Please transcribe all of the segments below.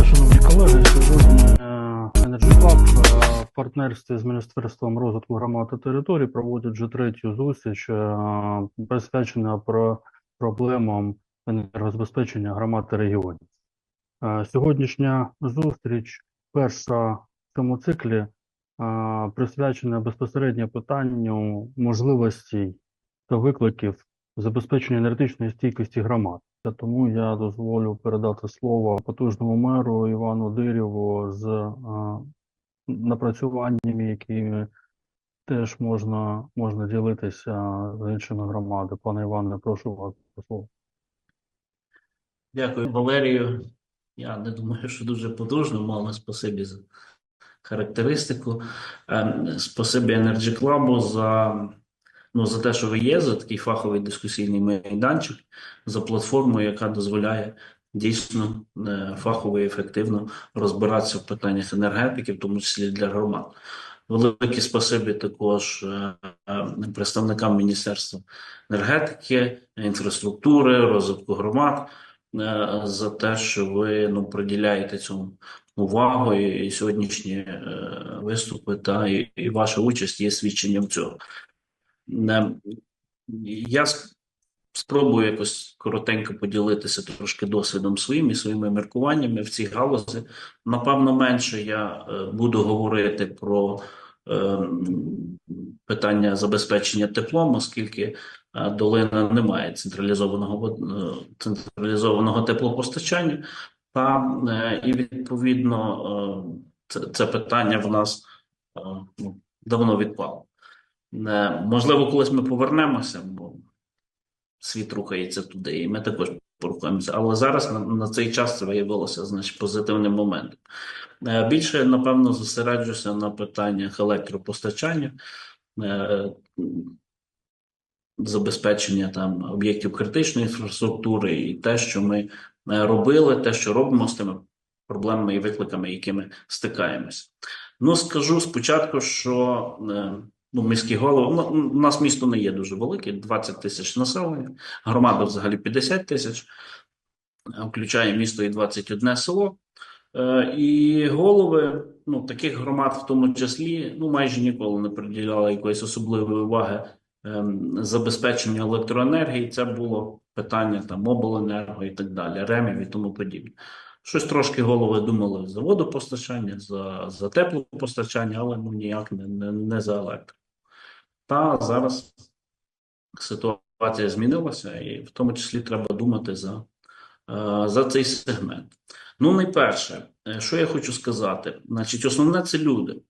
Вітаю, шановні колеги. Сьогодні е, Energy Club е, в партнерстві з Міністерством розвитку громад та територій проводять вже третю зустріч, е, присвячена про проблемам енергозабезпечення громад та регіонів. Е, Сьогоднішня зустріч, перша в цьому циклі, е, присвячена безпосередньо питанню можливостей та викликів забезпечення енергетичної стійкості громад. Тому я дозволю передати слово потужному меру Івану Дирєву з е, напрацюваннями, якими теж можна, можна ділитися з іншими громадами. Пане Іване, прошу вас до слова. Дякую, Валерію. Я не думаю, що дуже потужно, мало спасибі за характеристику. Ем, Спасибі Energy Club за, ну, за те, що ви є, за такий фаховий дискусійний майданчик, за платформу, яка дозволяє дійсно е, фахово і ефективно розбиратися в питаннях енергетики, в тому числі для громад. Велике спасибі також е, е, представникам Міністерства енергетики, інфраструктури, розвитку громад за те, що ви ну, приділяєте цьому увагу, і, сьогоднішні виступи та і ваша участь є свідченням цього. Я спробую якось коротенько поділитися трошки досвідом своїм і своїми міркуваннями в цій галузі. Напевно, менше я е, буду говорити про е, питання забезпечення теплом, оскільки е, долина не має централізованого централізованого теплопостачання, та і відповідно це, це питання в нас ну, давно відпало. Е, Можливо, колись ми повернемося, бо світ рухається туди, і ми також порухаємося. Але зараз на, на цей час це виявилося значить, позитивним моментом. Е, Більше, напевно, зосереджуся на питаннях електропостачання, е, забезпечення там об'єктів критичної інфраструктури і те, що ми робили, те, що робимо з тими проблемами і викликами, якими стикаємося. Ну, скажу спочатку, що ну, міські голови, ну, у нас місто не є дуже велике, 20 тисяч населення, громада взагалі 50 тисяч, е, включає місто і 21 село. Е, І голови ну, таких громад, в тому числі, ну майже ніколи не приділяли якоїсь особливої уваги ем, забезпеченню електроенергії. Це було питання там обленерго і так далі, ремів і тому подібне. Щось трошки голови думали за водопостачання, за, за теплопостачання, але ну ніяк не, не, не за електрику. Та зараз ситуація змінилася, і в тому числі треба думати за, е, за цей сегмент. Ну, найперше, е, що я хочу сказати, значить, основне це люди.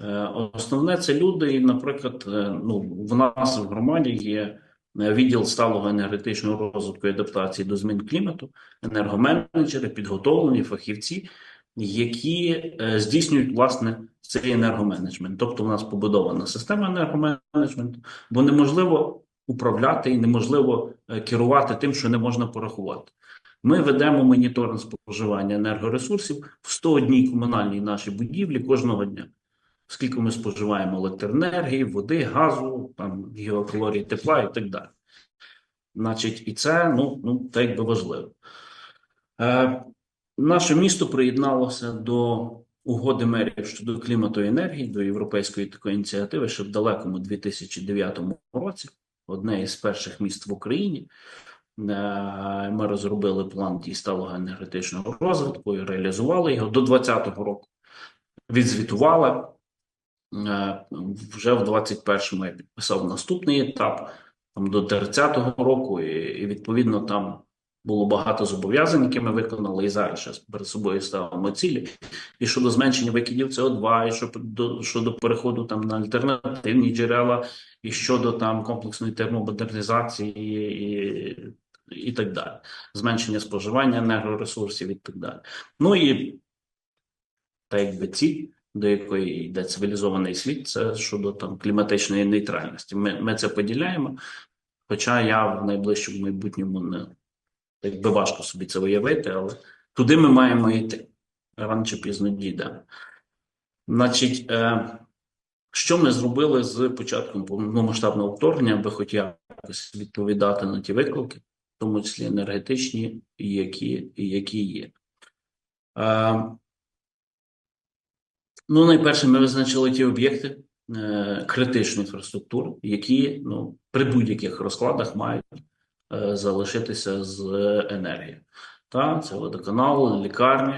Е, Основне це люди, і, наприклад, ну, в нас в громаді є відділ сталого енергетичного розвитку і адаптації до змін клімату, енергоменеджери, підготовлені фахівці, які здійснюють власне цей енергоменеджмент. Тобто, у нас побудована система енергоменеджменту, бо неможливо управляти і неможливо е, керувати тим, що не можна порахувати. Ми ведемо моніторинг споживання енергоресурсів в 101 комунальній нашій будівлі кожного дня. Скільки ми споживаємо електроенергії, води, газу, там геокалорій тепла і так далі. Значить, і це ну, ну так якби важливо. Е, наше місто приєдналося до угоди мерів щодо клімату і енергії, до європейської такої ініціативи ще в далекому 2009 році. Одне із перших міст в Україні. Е, Ми розробили план дій сталого енергетичного розвитку і реалізували його до 2020 року. Відзвітували. Е, Вже в 21-му я підписав наступний етап там, до 30-го року, і, і відповідно там було багато зобов'язань, які ми виконали, і зараз ще перед собою ставимо цілі. І щодо зменшення викидів СО2, і щодо, щодо переходу там на альтернативні джерела, і щодо там комплексної термомодернізації і, і так далі, зменшення споживання енергоресурсів і так далі. Ну і та якби ціль, до якої йде цивілізований світ, це щодо там кліматичної нейтральності. Ми, ми це поділяємо. Хоча я в найближчому майбутньому не якби важко собі це уявити, але туди ми маємо йти. Рано чи пізно дійдемо. Значить, е, що ми зробили з початком повномасштабного вторгнення, аби хоч якось відповідати на ті виклики, в тому числі енергетичні, які, які є. Е, Ну, найперше, ми визначили ті об'єкти е, критичної інфраструктури, які ну, при будь-яких розкладах мають залишитися з енергії. Та, це водоканал, лікарні,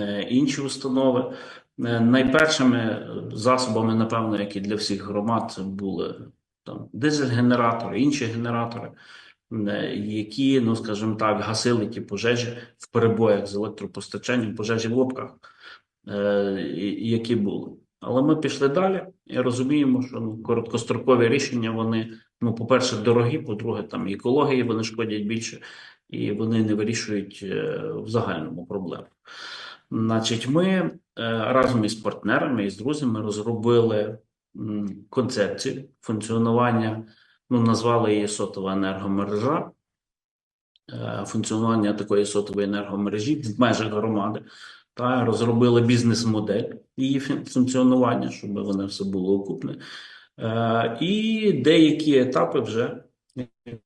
е, інші установи. Е, Найпершими е, засобами, напевно, які для всіх громад це були там дизель-генератори, інші генератори, е, які, ну скажімо так, гасили ті пожежі в перебоях з електропостачанням, пожежі в лобках, е, які були. Але ми пішли далі і розуміємо, що ну, короткострокові рішення вони, ну, по-перше, дорогі, по-друге, там екології вони шкодять більше, і вони не вирішують е, в загальному проблему. Значить, ми е, разом із партнерами і з друзями розробили концепцію функціонування, ну, назвали її сотова енергомережа, е, функціонування такої сотової енергомережі в межах громади, та розробили бізнес-модель її функціонування, щоб воно все було окупне. Е, І деякі етапи вже,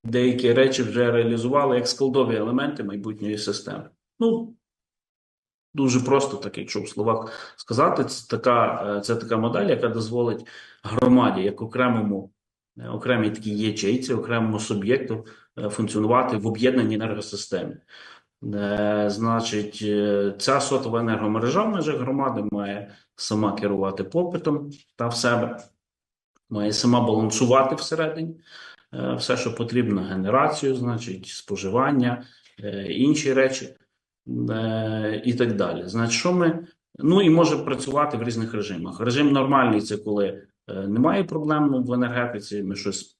деякі речі вже реалізували як складові елементи майбутньої системи. Ну, Дуже просто, так якщо в словах сказати, це така, е, це така модель, яка дозволить громаді, як окремому, е, окремій такій ячейці, окремому суб'єкту функціонувати в об'єднаній енергосистемі. Значить, ця сотова енергомережа в межах громади має сама керувати попитом та в себе, має сама балансувати всередині е, все, що потрібно, генерацію, значить, споживання, е, інші речі е, і так далі. Значить, що ми. Ну і може працювати в різних режимах. Режим нормальний це коли немає проблем в енергетиці. Ми щось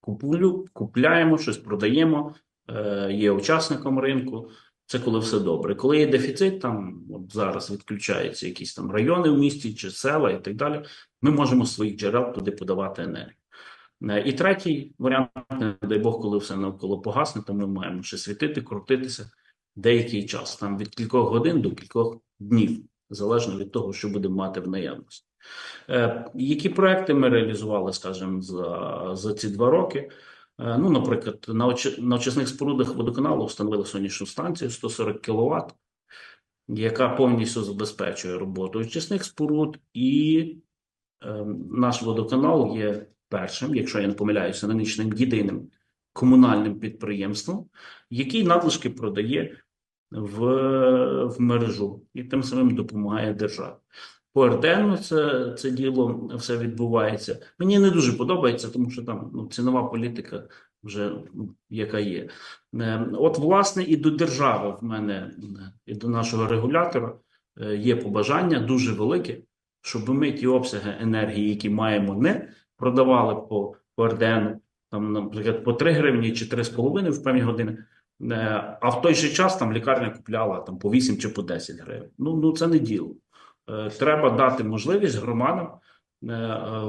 куплю, купляємо, щось продаємо, є учасником ринку. Це коли все добре. Коли є дефіцит, там от зараз відключаються якісь там райони в місті чи села і так далі. Ми можемо своїх джерел туди подавати енергію. Е, І третій варіант, не дай Бог, коли все навколо погасне, то ми маємо ще світити, крутитися деякий час, там від кількох годин до кількох днів, залежно від того, що будемо мати в наявності. Е, Які проекти ми реалізували, скажімо, за, за ці два роки? Е, Ну, наприклад, на, оч... на очисних спорудах водоканалу встановили сонячну станцію 140 кВт, яка повністю забезпечує роботу очисних споруд, і наш водоканал є першим, якщо я не помиляюся, нинішнім єдиним комунальним підприємством, який надлишки продає в, в мережу і тим самим допомагає державі. По РДН це, це діло все відбувається. Мені не дуже подобається, тому що там ну, цінова політика вже ну, яка є. Е, От, власне, і до держави в мене, е, і до нашого регулятора е, є побажання дуже велике, щоб ми ті обсяги енергії, які маємо, не продавали по, по РДН, там, наприклад, по 3 гривні чи 3,5 в певні години. Е, А в той же час там лікарня купляла там по 8 чи по 10 гривень. Ну, ну це не діло. Е, Треба дати можливість громадам е,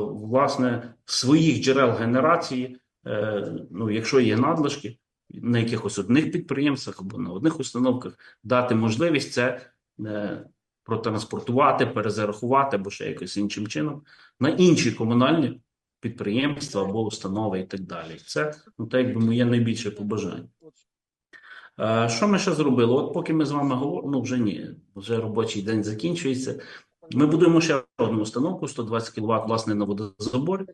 власне своїх джерел генерації, ну якщо є надлишки на якихось одних підприємствах або на одних установках, дати можливість це протранспортувати, перезарахувати або ще якось іншим чином на інші комунальні підприємства або установи і так далі. Це ну так якби моє найбільше побажання. Е, Що ми ще зробили? От поки ми з вами говоримо, ну вже ні, вже робочий день закінчується. Ми будуємо ще одну установку 120 кВт, власне, на водозаборі,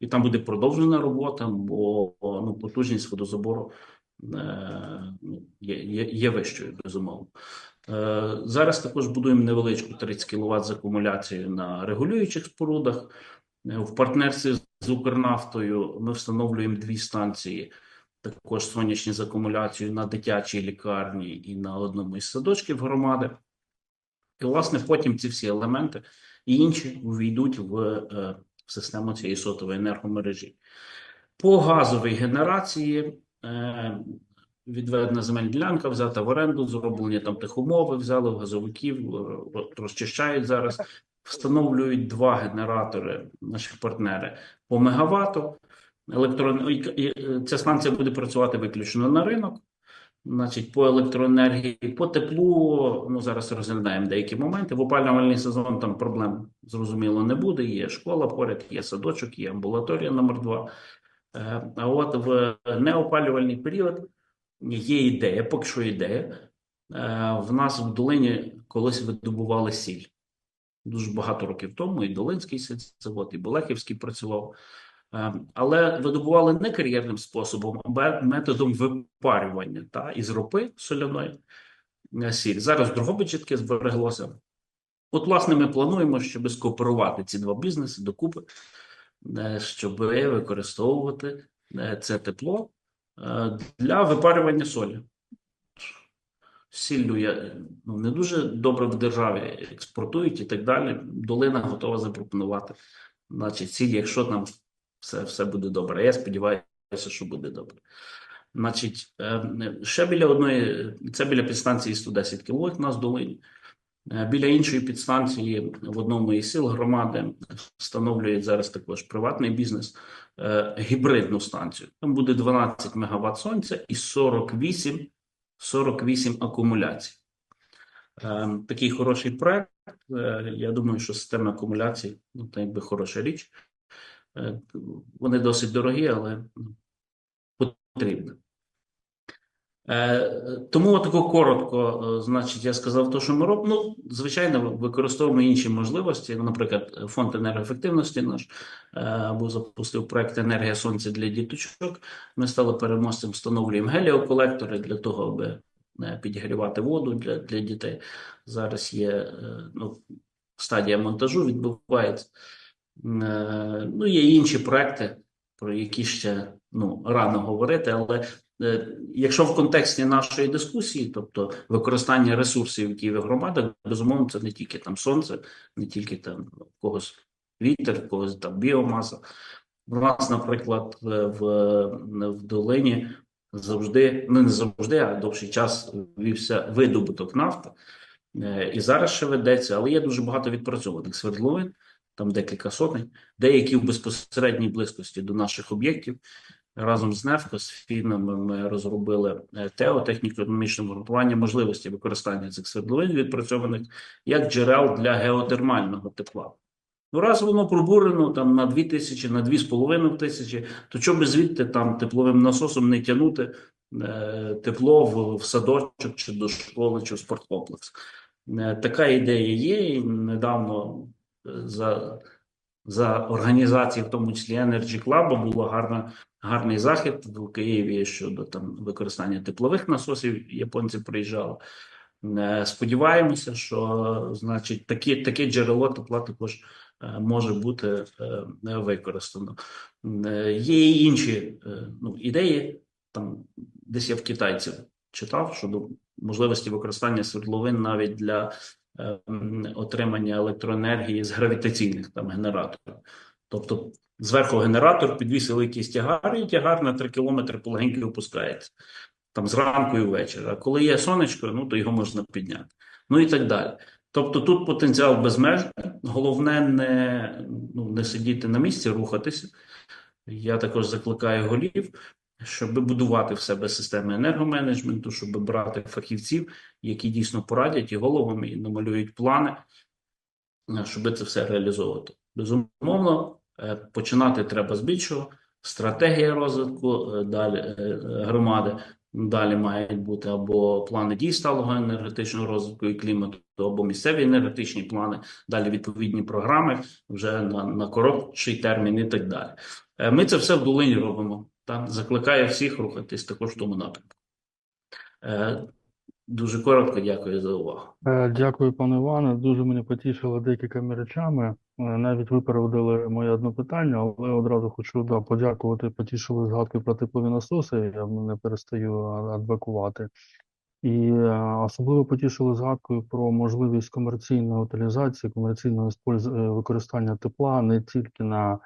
і там буде продовжена робота, бо ну, потужність водозабору е, ну, є, є, є вищою, безумовно. Е, Зараз також будуємо невеличку 30 кВт з акумуляцією на регулюючих спорудах. Е, В партнерстві з Укрнафтою ми встановлюємо дві станції також сонячні з акумуляцією на дитячій лікарні і на одному із садочків громади. І, власне, потім ці всі елементи і інші увійдуть в, е, в систему цієї сотової енергомережі. По газовій генерації відведена земельна ділянка, взята в оренду, зроблені там тих умови, взяли в газовиків, е, розчищають зараз, встановлюють два генератори, наші партнери по мегаватту. Електрон... і- і- Ця станція буде працювати виключно на ринок. Значить, по електроенергії, по теплу, ну зараз розглядаємо деякі моменти. В опалювальний сезон там проблем зрозуміло не буде. Є школа поряд, є садочок, є амбулаторія номер 2 А от в неопалювальний період є ідея, поки що ідея в нас в долині колись видобували сіль. Дуже багато років тому, і Долинський сільзавод, і Болехівський працював. Е, Але видобували не кар'єрним способом, а методом випарювання та, із ропи соляної е, сіль. Зараз в Дрогобичі таке збереглося. От, власне, ми плануємо, щоб скооперувати ці два бізнеси докупи, е, щоб використовувати е, це тепло е, для випарювання солі. Сіллю я ну, не дуже добре в державі експортують і так далі. Долина готова запропонувати. Значить, сіль, якщо там все, все буде добре. Я сподіваюся, що буде добре. Значить, е, ще біля одної, це біля підстанції 110 кВт у нас в долині. Е, Біля іншої підстанції в одному із сіл громади встановлюють зараз також приватний бізнес е, гібридну станцію. Там буде 12 МВт сонця і 48, 48 акумуляцій. Е, Такий хороший проект. Е, Я думаю, що система акумуляцій ну, це якби хороша річ. Е, Вони досить дорогі, але потрібно. Е, Тому тако коротко, е, значить, я сказав те, що ми робимо. Ну, звичайно, використовуємо інші можливості. Наприклад, фонд енергоефективності наш е, був запустив проект Енергія сонця для діточок. Ми стали переможцем, встановлюємо геліоколектори для того, аби е, підігрівати воду для, для дітей. Зараз є е, ну, стадія монтажу відбувається. Е, Ну, є інші проекти, про які ще ну, рано говорити, але е, якщо в контексті нашої дискусії, тобто використання ресурсів, які в громадах, безумовно, це не тільки там сонце, не тільки там когось вітер, когось там біомаса. У нас, наприклад, в, в, в долині завжди, ну не завжди, а довший час вівся видобуток нафти. Е, І зараз ще ведеться, але є дуже багато відпрацьованих свердловин, там декілька сотень, деякі в безпосередній близькості до наших об'єктів. Разом з НЕФКО, з фінами ми розробили е, ТЕО, техніко-економічне обґрунтування можливості використання цих свердловин відпрацьованих як джерел для геотермального тепла. Ну, раз воно пробурено там на 2 тисячі, на 2,5 тисячі, то чому звідти там тепловим насосом не тягнути е, тепло в, в садочок чи до школи, чи в спорткомплекс? Е, така ідея є, і недавно е, за, за організації, в тому числі Energy Club, було гарна, гарний захід в Києві щодо там використання теплових насосів. Японці приїжджали. Е, Сподіваємося, що значить такі, таке джерело тепла також е, може бути е, використано. Є і інші ну, ідеї. Там десь я в китайців читав щодо можливості використання свердловин навіть для отримання електроенергії з гравітаційних там генераторів. Тобто зверху генератор підвісили якийсь тягар, і тягар на 3 кілометри полегеньки опускається там зранку і ввечері. А коли є сонечко, ну то його можна підняти. Ну і так далі. Тобто тут потенціал безмежний. Головне не, ну, не сидіти на місці, рухатися. Я також закликаю голів, щоб будувати в себе системи енергоменеджменту, щоб брати фахівців, які дійсно порадять і головами, і намалюють плани, е, щоб це все реалізовувати. Безумовно, е, починати треба з більшого. Стратегія розвитку е, далі громади. Далі мають бути або плани дій сталого енергетичного розвитку і клімату, або місцеві енергетичні плани, далі відповідні програми вже на, на коротший термін і так далі. Ми це все в долині робимо. Та? Закликаю всіх рухатись також в тому напрямку. Е, Дуже коротко дякую за увагу. Е, Дякую, пане Іване. Дуже мене потішили декількома речами. Е, Навіть виправдали моє одне питання, але одразу хочу да, подякувати. Потішили згадки про теплові насоси. Я не перестаю а, адвокувати. І особливо потішили згадкою про можливість комерційної утилізації, комерційного використання тепла не тільки на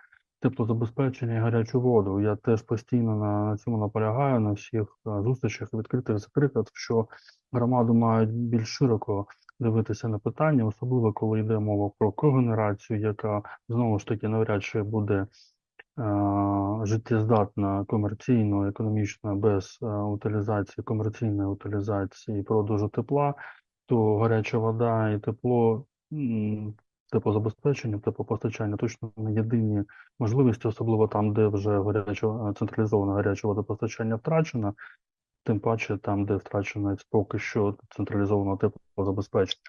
теплозабезпечення і гарячу воду. Я теж постійно на, на цьому наполягаю на всіх е, зустрічах відкритих закритих, що громади мають більш широко дивитися на питання, особливо коли йде мова про когенерацію, яка знову ж таки навряд чи буде е, життєздатна комерційно, економічно без е, утилізації, комерційної утилізації продажу тепла, то гаряча вода і тепло, м, теплозабезпечення, теплопостачання точно не єдині можливості, особливо там, де вже гаряче, централізоване гаряче водопостачання втрачено. тим паче там, де втрачено поки що централізовано теплозабезпечення.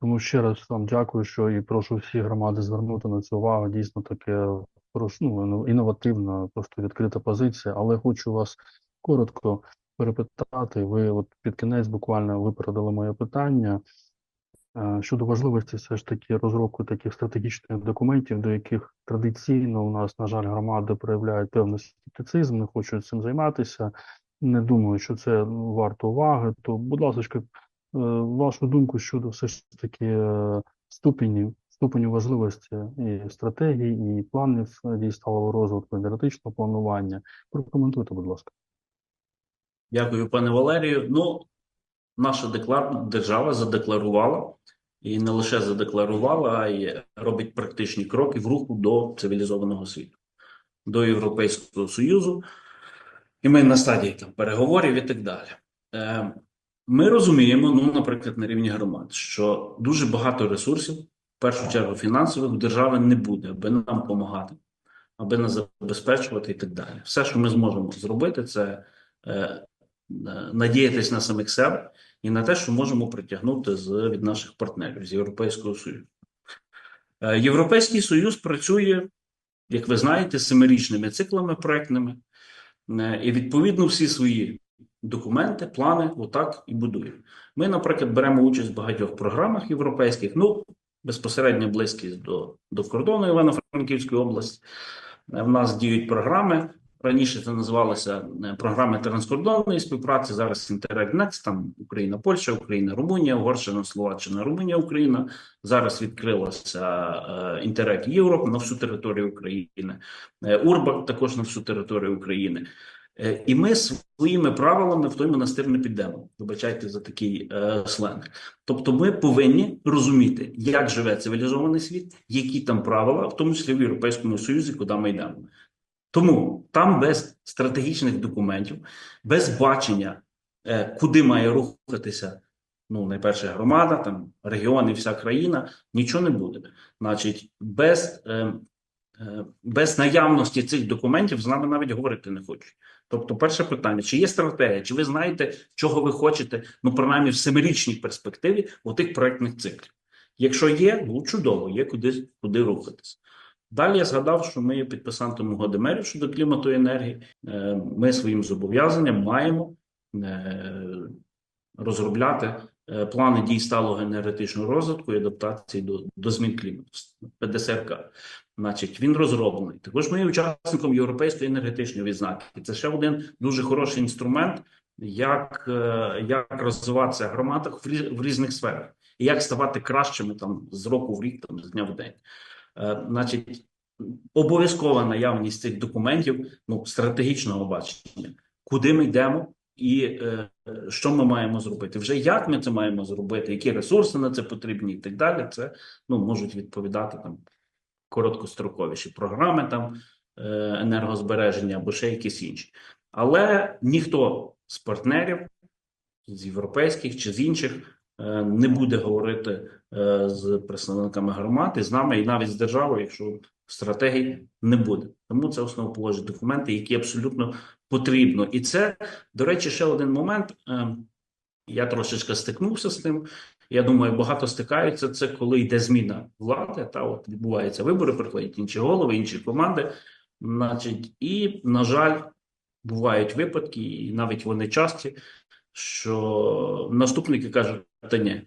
Тому ще раз вам дякую, що і прошу всі громади звернути на це увагу. Дійсно таке прош- ну, інновативна, просто відкрита позиція. Але хочу вас коротко перепитати. Ви от під кінець буквально випередили моє питання щодо важливості все ж таки розробки таких стратегічних документів, до яких традиційно у нас, на жаль, громади проявляють певний скептицизм, не хочуть цим займатися. Не думаю, що це ну, варто уваги. То, будь ласка, е, вашу думку щодо все ж таки е, ступенів, ступеню важливості і стратегії, і планів е, дій сталого розвитку, енергетичного планування. Прокоментуйте, будь ласка. Дякую, пане Валерію. Ну, наша держава задекларувала, і не лише задекларувала, а й робить практичні кроки в руху до цивілізованого світу, до Європейського Союзу. І ми на стадії там переговорів і так далі. Е, Ми розуміємо, ну, наприклад, на рівні громад, що дуже багато ресурсів, в першу чергу фінансових, у держави не буде, аби нам допомагати, аби нас забезпечувати і так далі. Все, що ми зможемо зробити, це е, е, надіятись на самих себе і на те, що можемо притягнути з, від наших партнерів з Європейського Союзу. Е, Європейський Союз працює, як ви знаєте, семирічними циклами проектними, е, і відповідно всі свої документи, плани отак і будує. Ми, наприклад, беремо участь в багатьох програмах європейських, ну, безпосередньо близькість до, до кордону Івано-Франківської області. Е, В нас діють програми. Раніше це називалося е, програми транскордонної співпраці. Зараз Next, там Україна, Польща, Україна, Румунія, Угорщина, Словаччина, Румунія, Україна. Зараз відкрилася Interreg Європ на всю територію України, е, Урбак також на всю територію України. Е, І ми своїми правилами в той монастир не підемо. Вибачайте за такий е, сленг. Тобто, ми повинні розуміти, як живе цивілізований світ, які там правила, в тому числі в Європейському Союзі, куди ми йдемо. Тому там без стратегічних документів, без бачення, е, куди має рухатися ну, найперше громада, там регіон і вся країна, нічого не буде. Значить, без, е, е, без наявності цих документів з нами навіть говорити не хочуть. Тобто, перше питання: чи є стратегія, чи ви знаєте, чого ви хочете, ну принаймні в семирічній перспективі у тих проектних циклів? Якщо є, ну чудово, є куди, куди рухатись. Далі я згадав, що ми є підписантом угоди мерів щодо клімату і енергії. Е, Ми своїм зобов'язанням маємо е, розробляти е, плани дій сталого енергетичного розвитку і адаптації до, до змін клімату ПДСРК. Значить, він розроблений. Також ми є учасником Європейської енергетичної відзнаки. Це ще один дуже хороший інструмент, як, як розвиватися в громадах в різних сферах, і як ставати кращими там з року в рік, там з дня в день. Е, Значить, обов'язкова наявність цих документів, ну, стратегічного бачення, куди ми йдемо і е, що ми маємо зробити. Вже як ми це маємо зробити, які ресурси на це потрібні і так далі. Це ну, можуть відповідати там короткостроковіші програми там е, енергозбереження або ще якісь інші. Але ніхто з партнерів, з європейських чи з інших, не буде говорити е, з представниками громади, з нами і навіть з державою, якщо стратегії не буде. Тому це основоположні документи, які абсолютно потрібно. І це, до речі, ще один момент. е, Я трошечки стикнувся з тим. Я думаю, багато стикаються. Це коли йде зміна влади, та от відбуваються вибори, приходять інші голови, інші команди. Значить, і, на жаль, бувають випадки, і навіть вони часті, що наступники кажуть: та ні,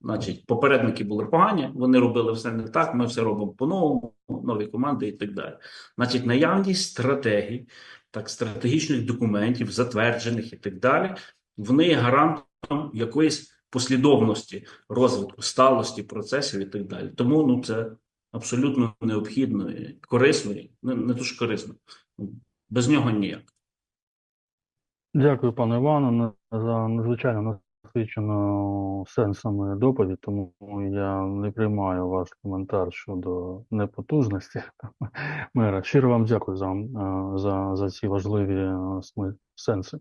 значить, попередники були погані, вони робили все не так, ми все робимо по-новому, нові команди і так далі. Значить, наявність стратегій, так, стратегічних документів, затверджених і так далі, вони є гарантом якоїсь послідовності розвитку, сталості процесів і так далі. Тому ну, це абсолютно необхідно і корисно, і не, не дуже корисно. Без нього ніяк. Дякую, пане Івану, за надзвичайно насичену сенсами доповідь, тому я не приймаю ваш коментар щодо непотужності мера. Щиро вам дякую за, е, за, за ці важливі е, сенси.